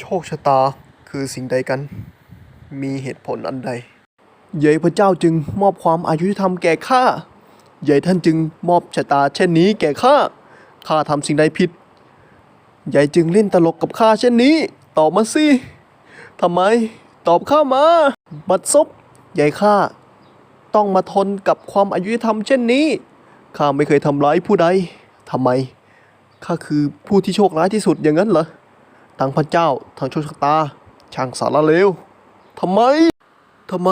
โชคชะตาคือสิ่งใดกัน มีเหตุผลอันใดใหญ่พระเจ้าจึงมอบความอายุธรรมแก่ข้าใหญ่ท่านจึงมอบชะตาเช่นนี้แก่ข้า ข้าทำสิ่งใดผิดใหญ่จึงเล่นตลกกับข้าเช่นนี้ ตอบมาสิทำไม ตอบข้ามา บัดซบใหญ่ข้าต้องมาทนกับความอายุธรรมเช่นนี้ ข้าไม่เคยทำร้ายผู้ใดทำไม ข้าคือผู้ที่โชคร้ายที่สุดอย่างนั้นเหรอ ทั้งพระเจ้าทั้งโชคชะตา ช่างสารเลวทำไมทำไม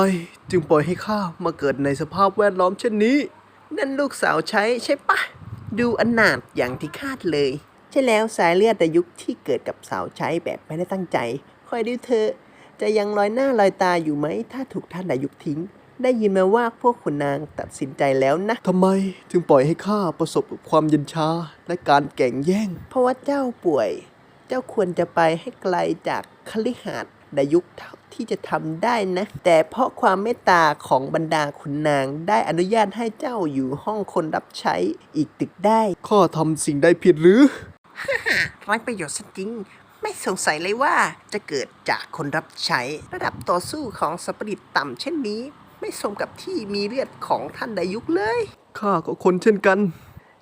จึงปล่อยให้ข้ามาเกิดในสภาพแวดล้อมเช่นนี้ นั่นลูกสาวใช้ใช่ปะ ดูอนาถอย่างที่คาดเลย ใช่แล้วสายเลือดแต่ยุคที่เกิดกับสาวใช้แบบไม่ได้ตั้งใจ คอยดูเธอะจะยังลอยหน้าลอยตาอยู่ไหม ถ้าถูกท่านดายุคทิ้ง ได้ยินมาว่าพวกขุนนางตัดสินใจแล้วนะทำไมจึงปล่อยให้ข้าประสบกับความเย็นชาและการแก่งแย่ง เพราะว่าเจ้าป่วย เจ้าควรจะไปให้ไกลจากคฤหาสน์ดายุคเท่าที่จะทำได้นะ แต่เพราะความเมตตาของบรรดาขุนนางได้อนุญาตให้เจ้าอยู่ห้องคนรับใช้อีกตึกได้ ข้าทำสิ่งใดผิดหรือไร้ประโยชน์ซะจริง ไม่สงสัยเลยว่าจะเกิดจากคนรับใช้ระดับต่อสู้ของสปริตต่ำเช่นนี้ ไม่สมกับที่มีเลือดของท่านดายุคเลย ข้าก็คนเช่นกัน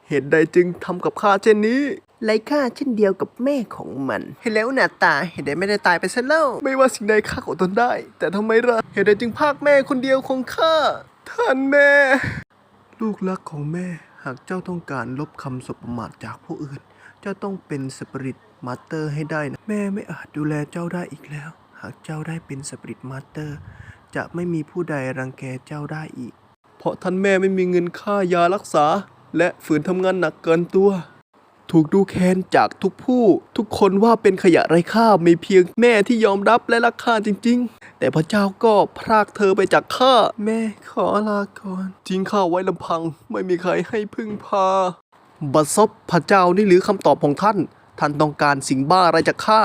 เหตุใดจึงทำกับข้าเช่นนี้ ไร้ค่าเช่นเดียวกับแม่ของมันเห็นแล้วหน้าตาเห็นได้ไม่ได้ตายไปซะแล้ว ไม่ว่าสิ่งใดข้าก็ทนได้ แต่ทำไมล่ะเหตุใดจึงพากแม่คนเดียวของข้าท่านแม่ ลูกรักของแม่หากเจ้าต้องการลบคำสบประมาทจากผู้อื่น เจ้าต้องเป็นสปริตมาสเตอร์ให้ได้นะแม่ไม่อาจดูแลเจ้าได้อีกแล้ว หากเจ้าได้เป็นสปริตมาสเตอร์ จะไม่มีผู้ใดรังแกเจ้าได้อีก เพราะท่านแม่ไม่มีเงินค่ายารักษา และฝืนทำงานหนักเกินตัว ถูกดูแคลนจากทุกผู้ ทุกคนว่าเป็นขยะไร้ค่ามีเพียงแม่ที่ยอมรับและรักข้าจริง ๆ แต่พระเจ้าก็พรากเธอไปจากข้า แม่ขอลาก่อนทิ้งข้าไว้ลำพัง ไม่มีใครให้พึ่งพา บัดซบพระเจ้านี่หรือคำตอบของท่าน ท่านต้องการสิ่งบ้าอะไรจากข้า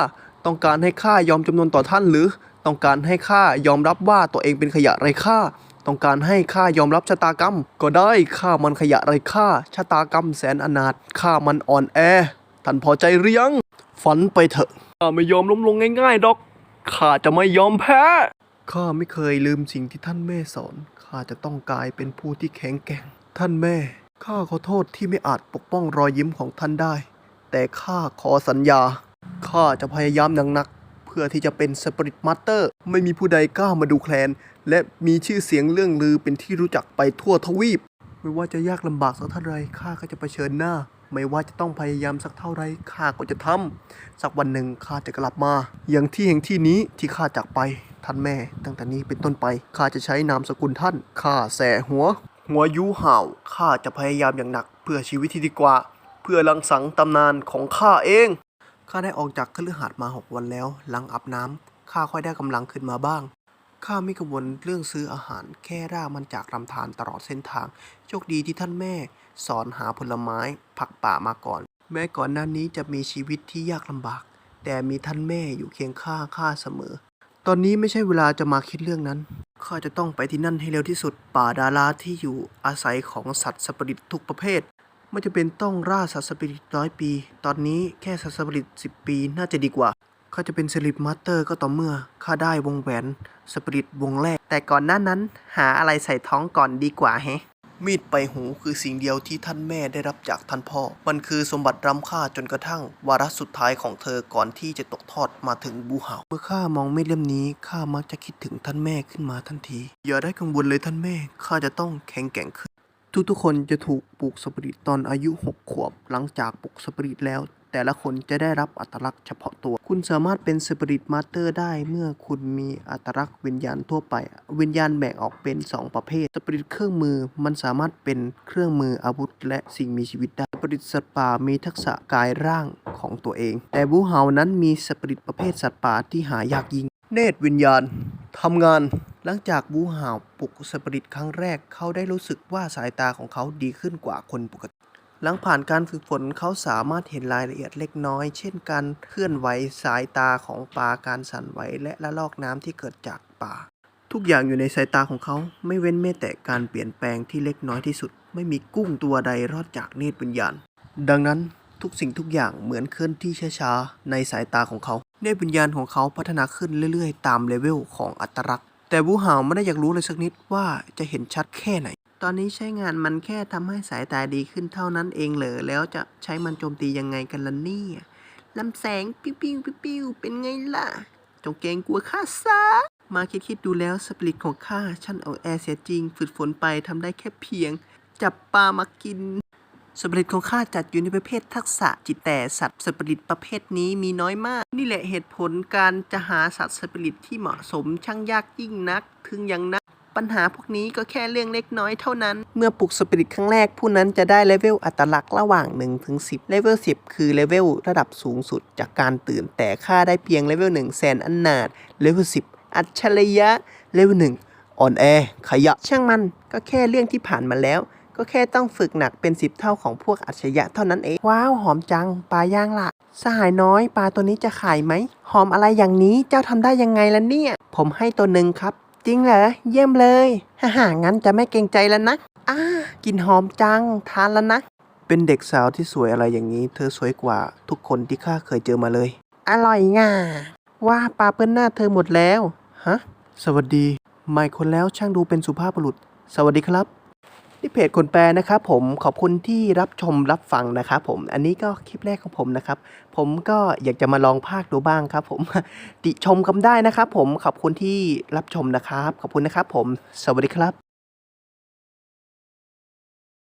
ต้องการให้ข้ายอมจำนวนต่อท่านหรือ ต้องการให้ข้ายอมรับว่าตัวเองเป็นขยะไร้ค่า ต้องการให้ข้ายอมรับชะตากรรม ก็ได้ข้ามันขยะไร้ค่าชะตากรรมแสนอนาถข้ามันอ่อนแอ ท่านพอใจหรือยัง ฝันไปเถอะข้าไม่ยอมล้มลงง่ายๆดอกข้าจะไม่ยอมแพ้ข้าไม่เคยลืมสิ่งที่ท่านแม่สอนข้าจะต้องกลายเป็นผู้ที่แข็งแกร่ง ท่านแม่ข้าขอโทษที่ไม่อาจปกป้องรอยยิ้มของท่านได้ แต่ข้าขอสัญญาข้าจะพยายามอย่างหนัก พื่อที่จะเป็นสปริตมาสเตอร์ไม่มีผู้ใดกล้ามาดูแคลน และมีชื่อเสียงเรื่องลือเป็นที่รู้จักไปทั่วทวีป ไม่ว่าจะยากลำบากสักเท่าไรข้าก็จะเผชิญหน้า ไม่ว่าจะต้องพยายามสักเท่าไรข้าก็จะทำสักวันหนึ่งข้าจะกลับมา อย่างที่แห่งที่นี้ที่ข้าจากไปท่านแม่ ตั้งแต่นี้เป็นต้นไปข้าจะใช้นามสกุลท่านข้าแสหัว หัวยูห่าวข้าจะพยายามอย่างหนัก เพื่อชีวิตที่ดีกว่า เพื่อลังสังตำนานของข้าเอง ข้าได้ออกจากคฤหาสน์มาหกวันแล้ว หลังอาบน้ำข้าค่อยได้กำลังขึ้นมาบ้าง ข้าไม่กังวลเรื่องซื้ออาหารแค่ร่ามันจากลำธารตลอดเส้นทาง โชคดีที่ท่านแม่ สอนหาผลไม้ ผักป่ามาก่อน แม้ก่อนหน้านี้จะมีชีวิตที่ยากลำบาก แต่มีท่านแม่อยู่เคียงข้างข้าเสมอ ตอนนี้ไม่ใช่เวลาจะมาคิดเรื่องนั้น ข้าจะต้องไปที่นั่นให้เร็วที่สุด ป่าดาราที่อยู่อาศัยของสัตว์สปริตทุกประเภท ไม่จะเป็นต้องล่าสัตว์สปิริตร้อยปี ตอนนี้แค่สัตว์สปิริตสิบปีน่าจะดีกว่าข้าจะเป็นสลิปมาสเตอร์ก็ต่อเมื่อข้าได้วงแหวนสปิริตวงแรก แต่ก่อนหน้านั้น หาอะไรใส่ท้องก่อนดีกว่าแฮะมีดไปหูคือสิ่งเดียวที่ท่านแม่ได้รับจากท่านพ่อ มันคือสมบัติล้ำค่าจนกระทั่ง วาระสุดท้ายของเธอก่อนที่จะตกทอดมาถึงบูหาวเมื่อข้ามองมีดเล่มนี้ข้ามักจะคิดถึงท่านแม่ขึ้นมาทันที อย่าได้กังวลเลยท่านแม่ข้าจะต้องแข็งแกร่งขึ้น ทุกๆคนจะถูกปลูกสปริตตอนอายุ 6 ขวบ หลังจากปลูกสปริตแล้ว แต่ละคนจะได้รับอัตลักษณ์เฉพาะตัว คุณสามารถเป็นสปริตมาสเตอร์ได้เมื่อคุณมีอัตลักษณ์วิญญาณทั่วไป วิญญาณแบ่งออกเป็น 2 ประเภท สปริตเครื่องมือมันสามารถเป็นเครื่องมืออาวุธ และสิ่งมีชีวิตได้ สปริตสัตว์ป่ามีทักษะกายร่างของตัวเอง แต่บูเฮานั้นมีสปริตประเภทสัตว์ป่าที่หายากยิ่ง เนตรวิญญาณทำงาน หลังจากบูหาวปลุกสปริตครั้งแรกเขาได้รู้สึกว่าสายตาของเขาดีขึ้นกว่าคนปกติ หลังผ่านการฝึกฝนเขาสามารถเห็นรายละเอียดเล็กน้อย เช่นการเคลื่อนไหวสายตาของปลาการสั่นไหวและละลอกน้ำที่เกิดจากป่าทุกอย่างอยู่ในสายตาของเขาไม่เว้นแม้แต่การเปลี่ยนแปลงที่เล็กน้อยที่สุด ไม่มีกุ้งตัวใดรอดจากเนตรวิญญาณ ดังนั้นทุกสิ่งทุกอย่างเหมือนเคลื่อนที่ช้าๆในสายตาของเขา เนตรวิญญาณของเขาพัฒนาขึ้นเรื่อยๆ ตามเลเวลของอัตลักษณ์ แต่บูหาวไม่ได้อยากรู้เลยสักนิดว่าจะเห็นชัดแค่ไหน ตอนนี้ใช้งานมันแค่ทำให้สายตาดีขึ้นเท่านั้นเองเหรอแล้วจะใช้มันโจมตียังไงกันล่ะเนี่ยลำแสงปิ้วปิ้วปิ้วปิ้วเป็นไงล่ะ จงเกรงกลัวข้าซะมาคิดคิดดูแล้วสปิริตของข้าช่างเอาแอร์เสียจริง ฝึกฝนไปทำได้แค่เพียง จับปลามากิน สปิริตของข้าจัดอยู่ในประเภททักษะจิตแต่สัตว์สปิริตประเภทนี้มีน้อยมาก นี่แหละเหตุผลการจะหาสัตว์สปิริตที่เหมาะสมช่างยากยิ่งนัก ถึงอย่างนักปัญหาพวกนี้ก็แค่เรื่องเล็กน้อยเท่านั้น เมื่อปลุกสปิริตครั้งแรกผู้นั้นจะได้เลเวลอัตลักษณ์ระหว่าง1ถึง10เลเวล10 คือเลเวลระดับสูงสุดจากการตื่นแต่ค่าได้เพียงเลเวล1แสนอันนาดเลเวล10 อัจฉริยะเลเวล1อ่อนแอขยะช่างมันก็แค่เรื่องที่ผ่านมาแล้ว ก็แค่ต้องฝึกหนักเป็น 10 เท่าของพวกอัจฉริยะเท่านั้นเอง ว้าวหอมจังปลาย่างละสหายน้อยปลาตัวนี้จะขายไหม หอมอะไรอย่างนี้เจ้าทำได้ยังไงล่ะเนี่ย ผมให้ตัวหนึ่งครับ จริงเหรอ เยี่ยมเลยฮ่าฮ่างั้นจะไม่เกรงใจแล้วนะอ้ากลินหอมจังทานแล้วนะ เป็นเด็กสาวที่สวยอะไรอย่างนี้ เธอสวยกว่าทุกคนที่ข้าเคยเจอมาเลย อร่อยง่าว่าปลาเปื้อนหน้าเธอหมดแล้วฮะสวัสดีใหม่คนแล้วช่างดูเป็นสุภาพบุรุษ สวัสดีครับ ที่เพจคนแปลนะครับผมขอบคุณที่รับชมรับฟังนะครับผมอันนี้ก็คลิปแรกของผมนะครับ ผมก็อยากจะมาลองภาคดูบ้างครับ ผมติชมกันได้นะครับ ผมขอบคุณที่รับชมนะครับ ขอบคุณนะครับ ผม สวัสดีครับ